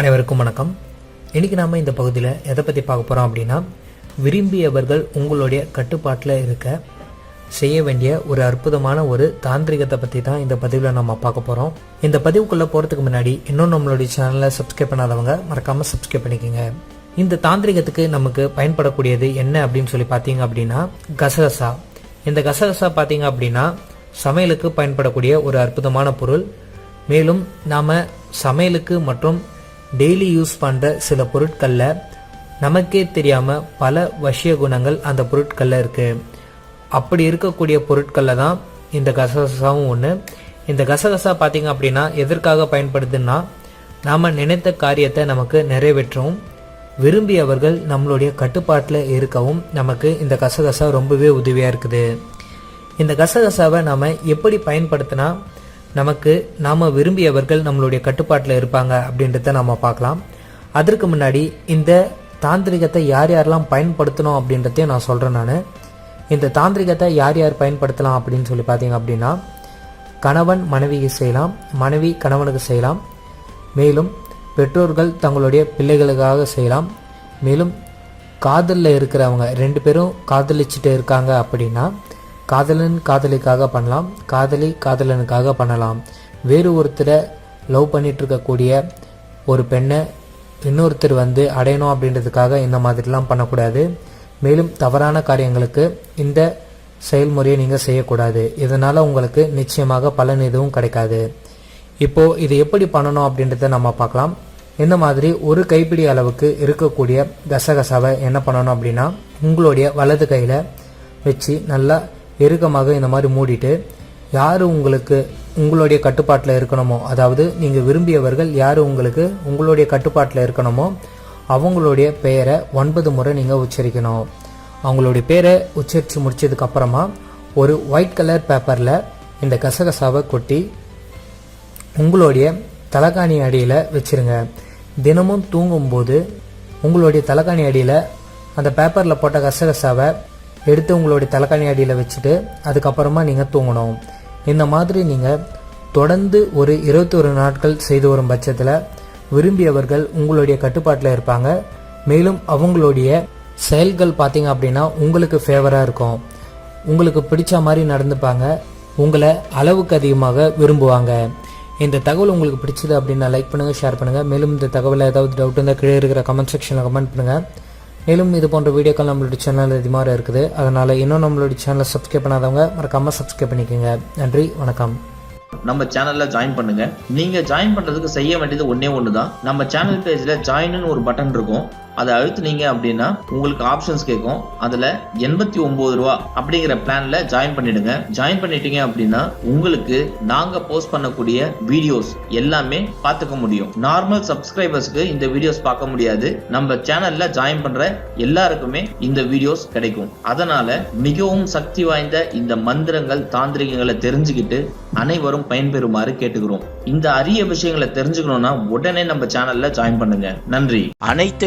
அனைவருக்கும் வணக்கம். இன்றைக்கி நாம் இந்த பகுதியில் எதை பற்றி பார்க்க போகிறோம் அப்படின்னா விரும்பியவர்கள் உங்களுடைய கட்டுப்பாட்டில் இருக்க செய்ய வேண்டிய ஒரு அற்புதமான ஒரு தாந்திரிகத்தை பற்றி தான் இந்த பதிவில் நம்ம பார்க்க போகிறோம் இந்த பதிவுக்குள்ளே போகிறதுக்கு முன்னாடி இன்னும் நம்மளுடைய சேனலை சப்ஸ்கிரைப் பண்ணாதவங்க மறக்காமல் சப்ஸ்கிரைப் பண்ணிக்கோங்க. இந்த தாந்திரிகத்துக்கு நமக்கு பயன்படக்கூடியது என்ன அப்படின்னு சொல்லி பார்த்தீங்க அப்படின்னா கசகசா. இந்த கசகசா பார்த்தீங்க அப்படின்னா சமையலுக்கு பயன்படக்கூடிய ஒரு அற்புதமான பொருள். மேலும் நாம் சமையலுக்கு மற்றும் டெய்லி யூஸ் பண்ணுற சில பொருட்களில் நமக்கே தெரியாமல் பல வசிய குணங்கள் அந்த பொருட்களில் இருக்குது அப்படி இருக்கக்கூடிய பொருட்களில் தான் இந்த கசகசாவும் ஒன்று இந்த கசகசா பார்த்தீங்க அப்படின்னா எதற்காக பயன்படுதுன்னா நாம் நினைத்த காரியத்தை நமக்கு நிறைவேற்றவும் விரும்பியவர்கள் நம்மளுடைய கட்டுப்பாட்டில் இருக்கவும் நமக்கு இந்த கசகசா ரொம்பவே உதவியாக இருக்குது. இந்த கசகசாவை நாம் எப்படி பயன்படுத்தினா நமக்கு நாம் விரும்பியவர்கள் நம்மளுடைய கட்டுப்பாட்டில் இருப்பாங்க அப்படின்றத நம்ம பார்க்கலாம். அதற்கு முன்னாடி இந்த தாந்திரிகத்தை யார் யாரெல்லாம் பயன்படுத்தணும் அப்படின்றதையும் நான் சொல்கிறேன் நான். இந்த தாந்திரிகத்தை யார் யார் பயன்படுத்தலாம் அப்படின்னு சொல்லி பார்த்தீங்க அப்படின்னா கணவன் மனைவிக்கு செய்யலாம் மனைவி கணவனுக்கு செய்யலாம். மேலும் பெற்றோர்கள் தங்களுடைய பிள்ளைகளுக்காக செய்யலாம். மேலும் காதலில் இருக்கிறவங்க ரெண்டு பேரும் காதலிச்சுட்டு இருக்காங்க அப்படின்னா காதலன் காதலிக்காக பண்ணலாம் காதலி காதலனுக்காக பண்ணலாம். வேறு ஒருத்தரை லவ் பண்ணிட்டு இருக்கக்கூடிய ஒரு பெண்ணை இன்னொருத்தர் வந்து அடையணும் அப்படின்றதுக்காக இந்த மாதிரிலாம் பண்ணக்கூடாது. மேலும் தவறான காரியங்களுக்கு இந்த செயல்முறையை நீங்கள் செய்யக்கூடாது. இதனால் உங்களுக்கு நிச்சயமாக பலன் எதுவும் கிடைக்காது. இப்போ இது எப்படி பண்ணணும் அப்படின்றத நம்ம பார்க்கலாம். இந்த மாதிரி ஒரு கைப்பிடி அளவுக்கு இருக்கக்கூடிய கசகசாவை என்ன பண்ணணும் அப்படின்னா உங்களுடைய வலது கையில் வச்சு நல்லா இறுக்கமாக இந்த மாதிரி மூடிட்டு யார் உங்களுக்கு உங்களுடைய கட்டுப்பாட்டில் இருக்கணுமோ அதாவது நீங்கள் விரும்பியவர்கள் யார் உங்களுக்கு உங்களுடைய கட்டுப்பாட்டில் இருக்கணுமோ அவங்களுடைய பெயரை ஒன்பது முறை நீங்கள் உச்சரிக்கணும். அவங்களுடைய பேரை உச்சரித்து முடித்ததுக்கப்புறமா ஒரு ஒயிட் கலர் பேப்பரில் இந்த கசகசாவை கொட்டி உங்களுடைய தலைகாணி அடியில் வச்சுருங்க. தினமும் தூங்கும்போது உங்களுடைய தலைகாணி அடியில் அந்த பேப்பரில் போட்ட கசகசாவை எடுத்து உங்களுடைய தலைக்காணி அடியில் வச்சுட்டு அதுக்கப்புறமா நீங்கள் தூங்கணும். இந்த மாதிரி நீங்கள் தொடர்ந்து ஒரு இருபத்தொரு நாட்கள் செய்து வரும் பட்சத்தில் விரும்பியவர்கள் உங்களுடைய கட்டுப்பாட்டில் இருப்பாங்க. மேலும் அவங்களுடைய செயல்கள் பார்த்தீங்க அப்படின்னா உங்களுக்கு ஃபேவராக இருக்கும். உங்களுக்கு பிடிச்ச மாதிரி நடந்துப்பாங்க. உங்களை அளவுக்கு அதிகமாக விரும்புவாங்க. இந்த தகவல் உங்களுக்கு பிடிச்சது அப்படின்னா லைக் பண்ணுங்கள் ஷேர் பண்ணுங்கள் மேலும் இந்த தகவலில் ஏதாவது டவுட் இருந்தால் கீழே இருக்கிற கமெண்ட் செக்ஷனில் கமெண்ட் பண்ணுங்கள் மேலும் இது போன்ற வீடியோக்கள் நம்மளுடைய சேனல் அதிகமாக இருக்குது. அதனால் இன்னும் நம்மளுடைய சேனலை சப்ஸ்கிரைப் பண்ணாதவங்க மறக்காமல் சப்ஸ்கிரைப் பண்ணிக்கோங்க. நன்றி வணக்கம். நம்ம சேனல்ல ஜாயின் பண்ணுங்க. நீங்க ஜாயின் பண்றதுக்கு செய்ய வேண்டியது ஒன்னே ஒன்று தான் நம்ம சேனல் பேஜ்ல ஜாயின்னு ஒரு பட்டன் இருக்கும். அதை அழுத்துனீங்க அப்படின்னா உங்களுக்கு ஆப்ஷன்ஸ் கேட்கும். அதில் எண்பத்தி ஒம்பது ரூபா அப்படிங்கிற பிளான்ல ஜாயின் பண்ணிடுங்க. ஜாயின் பண்ணிட்டீங்க அப்படின்னா உங்களுக்கு நாங்கள் போஸ்ட் பண்ணக்கூடிய வீடியோஸ் எல்லாமே பார்த்துக்க முடியும். நார்மல் சப்ஸ்கிரைபர்ஸ்க்கு இந்த வீடியோஸ் பார்க்க முடியாது. நம்ம சேனல்ல ஜாயின் பண்ற எல்லாருக்குமே இந்த வீடியோஸ் கிடைக்கும். அதனால மிகவும் சக்தி வாய்ந்த இந்த மந்திரங்கள் தாந்திரிகங்களை தெரிஞ்சுக்கிட்டு அனைவரும் பயன்பெறுமாறு கேட்டுக்கிறோம். இந்த அரிய விஷயங்களை தெரிஞ்சுக்கணும்னா உடனே நம்ம சேனல்ல ஜாயின் பண்ணுங்க. நன்றி. அனைத்து